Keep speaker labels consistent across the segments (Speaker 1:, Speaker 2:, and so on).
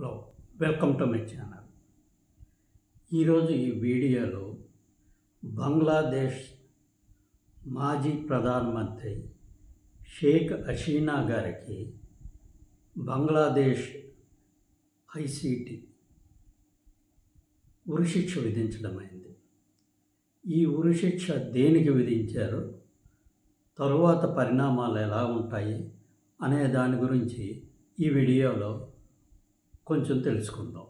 Speaker 1: Hello welcome to my channel. ఈరోజు ఈ వీడియోలో బంగ్లాదేశ్ మాజీ ప్రధానమంత్రి షేక్ హసీనా గారికి బంగ్లాదేశ్ ఐసీటీ ఉరిశిక్ష విధించడమైంది. ఈ ఉరిశిక్ష దేనికి విధించారు? తరువాత పరిణామాలు ఎలా ఉంటాయి? అనే దాని గురించి ఈ వీడియోలో కొంచెం తెలుసుకుందాం.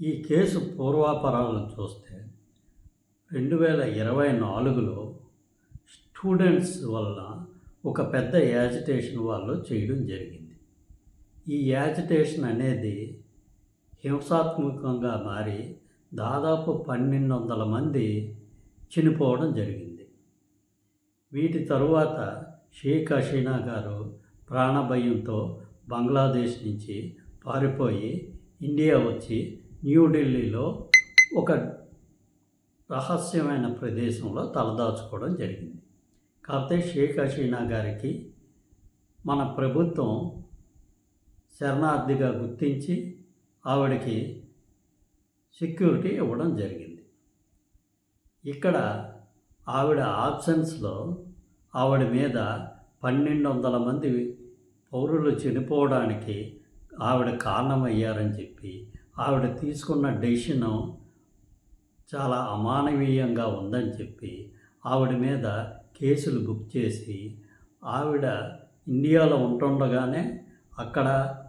Speaker 1: ఈ కేసు పూర్వాపరాలను చూస్తే రెండు వేల ఇరవై నాలుగులో స్టూడెంట్స్ వల్ల ఒక పెద్ద యాజిటేషన్ వాళ్ళు చేయడం జరిగింది. ఈ యాజిటేషన్ అనేది హింసాత్మకంగా మారి దాదాపు పన్నెండు వందల మంది చనిపోవడం జరిగింది. వీటి తరువాత షేక్ హసీనా గారు ప్రాణభయంతో బంగ్లాదేశ్ నుంచి పారిపోయి ఇండియా వచ్చి న్యూఢిల్లీలో ఒక రహస్యమైన ప్రదేశంలో తలదాచుకోవడం జరిగింది. కాకపోతే షేక్ హసీనా గారికి మన ప్రభుత్వం శరణార్థిగా గుర్తించి ఆవిడకి సెక్యూరిటీ ఇవ్వడం జరిగింది. ఇక్కడ ఆవిడ ఆప్షన్స్లో ఆవిడ మీద పన్నెండు వందల మంది పౌరులు చనిపోవడానికి ఆవిడ కారణమయ్యారని చెప్పి ఆవిడ తీసుకున్న డెసిషన్ చాలా అమానవీయంగా ఉందని చెప్పి ఆవిడ మీద కేసులు బుక్ చేసి ఆవిడ ఇండియాలో ఉంటుండగానే అక్కడ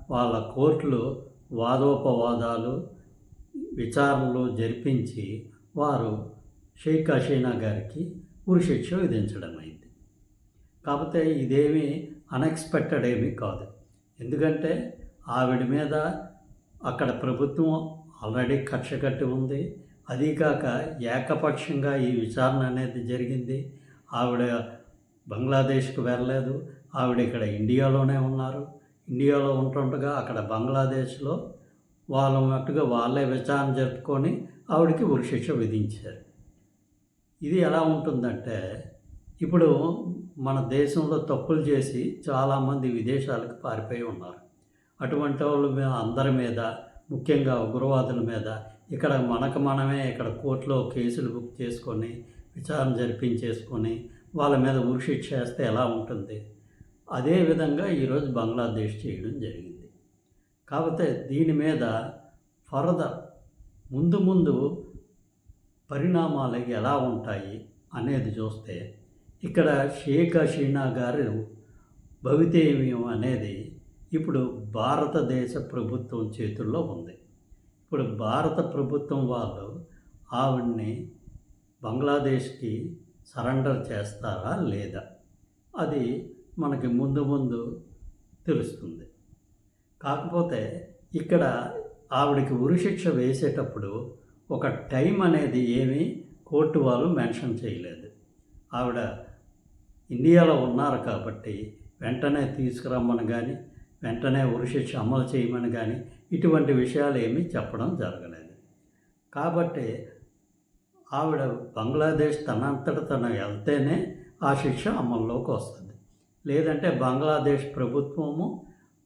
Speaker 1: వాళ్ళ కోర్టులు వాదోపవాదాలు విచారణలు జరిపించి వారు షేక్ హసీనా గారికి ఉరిశిక్ష విధించడం అయింది కాకపోతే ఇదేమీ అన్ఎక్స్పెక్టెడ్ ఏమీ కాదు. ఎందుకంటే ఆవిడ మీద అక్కడ ప్రభుత్వం ఆల్రెడీ కక్ష కట్టి ఉంది. అది కాక ఏకపక్షంగా ఈ విచారణ అనేది జరిగింది. ఆవిడ బంగ్లాదేశ్కి వెళ్ళలేదు. ఆవిడ ఇక్కడ ఇండియాలోనే ఉన్నారు. ఇండియాలో ఉంటుండగా అక్కడ బంగ్లాదేశ్లో వాళ్ళ మట్టుగా వాళ్ళే విచారణ జరుపుకొని ఆవిడకి ఉరిశిక్ష విధించారు. ఇది ఎలా ఉంటుందంటే ఇప్పుడు మన దేశంలో తప్పులు చేసి చాలామంది విదేశాలకు పారిపోయి ఉన్నారు. అటువంటి వాళ్ళ మీద అందరి మీద ముఖ్యంగా ఉగ్రవాదుల మీద ఇక్కడ మనకు మనమే ఇక్కడ కోర్టులో కేసులు బుక్ చేసుకొని విచారణ జరిపించేసుకొని వాళ్ళ మీద ఉరిశిక్ష చేస్తే ఎలా ఉంటుంది? అదే విధంగా ఈరోజు బంగ్లాదేశ్ చేయడం జరిగింది. కాకపోతే దీని మీద ఫర్దర్ ముందు ముందు పరిణామాలు ఎలా ఉంటాయి అనేది చూస్తే ఇక్కడ షేక్ హసీనా గారు భవితేమ్యం అనేది ఇప్పుడు భారతదేశ ప్రభుత్వం చేతుల్లో ఉంది. ఇప్పుడు భారత ప్రభుత్వం వాళ్ళు ఆవిడ్ని బంగ్లాదేశ్కి సరెండర్ చేస్తారా లేదా అది మనకి ముందు ముందు తెలుస్తుంది. కాకపోతే ఇక్కడ ఆవిడకి ఉరిశిక్ష వేసేటప్పుడు ఒక టైం అనేది ఏమీ కోర్టు వాళ్ళు మెన్షన్ చేయలేదు. ఆవిడ ఇండియాలో ఉన్నారు కాబట్టి వెంటనే తీసుకురమ్మని కానీ వెంటనే ఉరిశిక్ష అమలు చేయమని కానీ ఇటువంటి విషయాలు ఏమీ చెప్పడం జరగలేదు. కాబట్టి ఆవిడ బంగ్లాదేశ్ తనంతట తను వెళ్తేనే ఆ శిక్ష అమల్లోకి వస్తుంది. లేదంటే బంగ్లాదేశ్ ప్రభుత్వము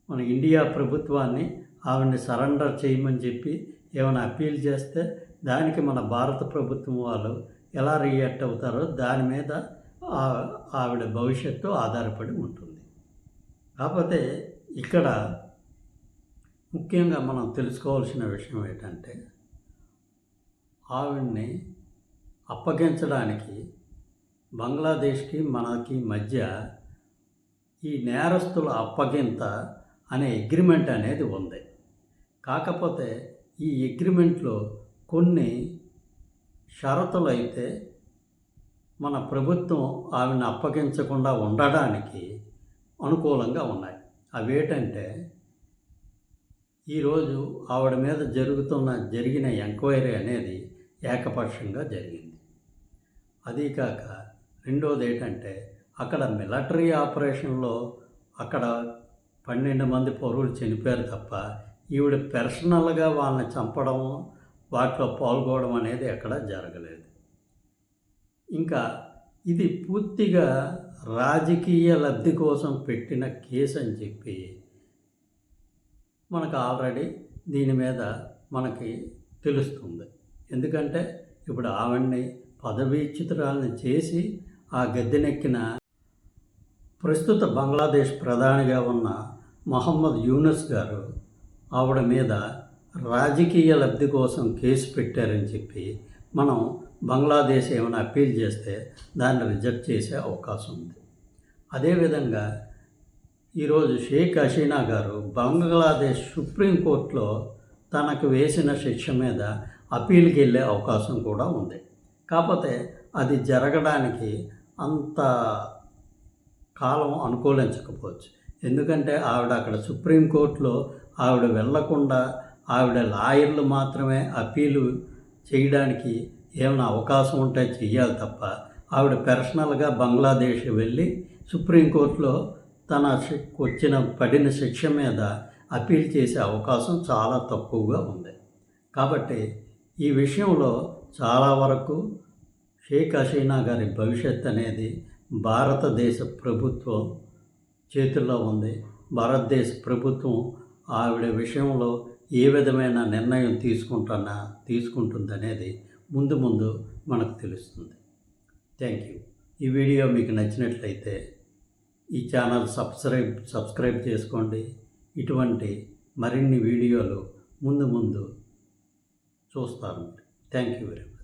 Speaker 1: మన ఇండియా ప్రభుత్వాన్ని ఆవిడని సరెండర్ చేయమని చెప్పి ఏమైనా అప్పీల్ చేస్తే దానికి మన భారత ప్రభుత్వం వాళ్ళు ఎలా రియాక్ట్ అవుతారో దాని మీద ఆవిడ భవిష్యత్తు ఆధారపడి ఉంటుంది. కాకపోతే ఇక్కడ ముఖ్యంగా మనం తెలుసుకోవాల్సిన విషయం ఏంటంటే ఆవిడ్ని అప్పగించడానికి బంగ్లాదేశ్కి మనకి మధ్య ఈ నేరస్తుల అప్పగింత అనే అగ్రిమెంట్ అనేది ఉంది. కాకపోతే ఈ అగ్రిమెంట్లో కొన్ని షరతులు అయితే మన ప్రభుత్వం ఆమెను అప్పగించకుండా ఉండడానికి అనుకూలంగా ఉన్నాయి. అవేటంటే ఈరోజు ఆవిడ మీద జరుగుతున్న జరిగిన ఎంక్వైరీ అనేది ఏకపక్షంగా జరిగింది. అదీ కాక రెండోది ఏంటంటే అక్కడ మిలిటరీ ఆపరేషన్లో అక్కడ పన్నెండు మంది పౌరులు చనిపోయారు తప్ప ఈవిడ పర్సనల్గా వాళ్ళని చంపడం వాటిలో పాల్గొనడం అనేది ఎక్కడ జరగలేదు. ఇంకా ఇది పూర్తిగా రాజకీయ లబ్ధి కోసం పెట్టిన కేసు అని చెప్పి మనకు ఆల్రెడీ దీని మీద మనకి తెలుస్తుంది. ఎందుకంటే ఇప్పుడు ఆవిడ్ని పదవీచ్యుతురాలని చేసి ఆ గద్దెనెక్కిన ప్రస్తుత బంగ్లాదేశ్ ప్రధానిగా ఉన్న మహమ్మద్ యూనస్ గారు ఆవిడ మీద రాజకీయ లబ్ధి కోసం కేసు పెట్టారని చెప్పి మనం బంగ్లాదేశ్ ఏమైనా అప్పీల్ చేస్తే దాన్ని రిజెక్ట్ చేసే అవకాశం ఉంది. అదేవిధంగా ఈరోజు షేక్ హసీనా గారు బంగ్లాదేశ్ సుప్రీంకోర్టులో తనకు వేసిన శిక్ష మీద అప్పీల్కి వెళ్ళే అవకాశం కూడా ఉంది. కాకపోతే అది జరగడానికి అంత కాలం అనుకూలించకపోవచ్చు. ఎందుకంటే ఆవిడ అక్కడ సుప్రీంకోర్టులో ఆవిడ వెళ్ళకుండా ఆవిడ లాయర్లు మాత్రమే అప్పీలు చేయడానికి ఏమైనా అవకాశం ఉంటే చెయ్యాలి తప్ప ఆవిడ పర్సనల్గా బంగ్లాదేశ్ వెళ్ళి సుప్రీంకోర్టులో తన వచ్చిన పడిన శిక్ష మీద అప్పీల్ చేసే అవకాశం చాలా తక్కువగా ఉంది. కాబట్టి ఈ విషయంలో చాలా వరకు షేక్ హసీనా గారి భవిష్యత్ అనేది భారతదేశ ప్రభుత్వం చేతుల్లో ఉంది. భారతదేశ ప్రభుత్వం ఆవిడ విషయంలో ఏ విధమైన నిర్ణయం తీసుకుంటున్నా తీసుకుంటుందనేది ముందు ముందు మనకు తెలుస్తుంది. థ్యాంక్ యూ ఈ వీడియో మీకు నచ్చినట్లయితే ఈ ఛానల్ సబ్స్క్రైబ్ సబ్స్క్రైబ్ చేసుకోండి. ఇటువంటి మరిన్ని వీడియోలు ముందు ముందు చూస్తారు థ్యాంక్ యూ వెరీ మచ్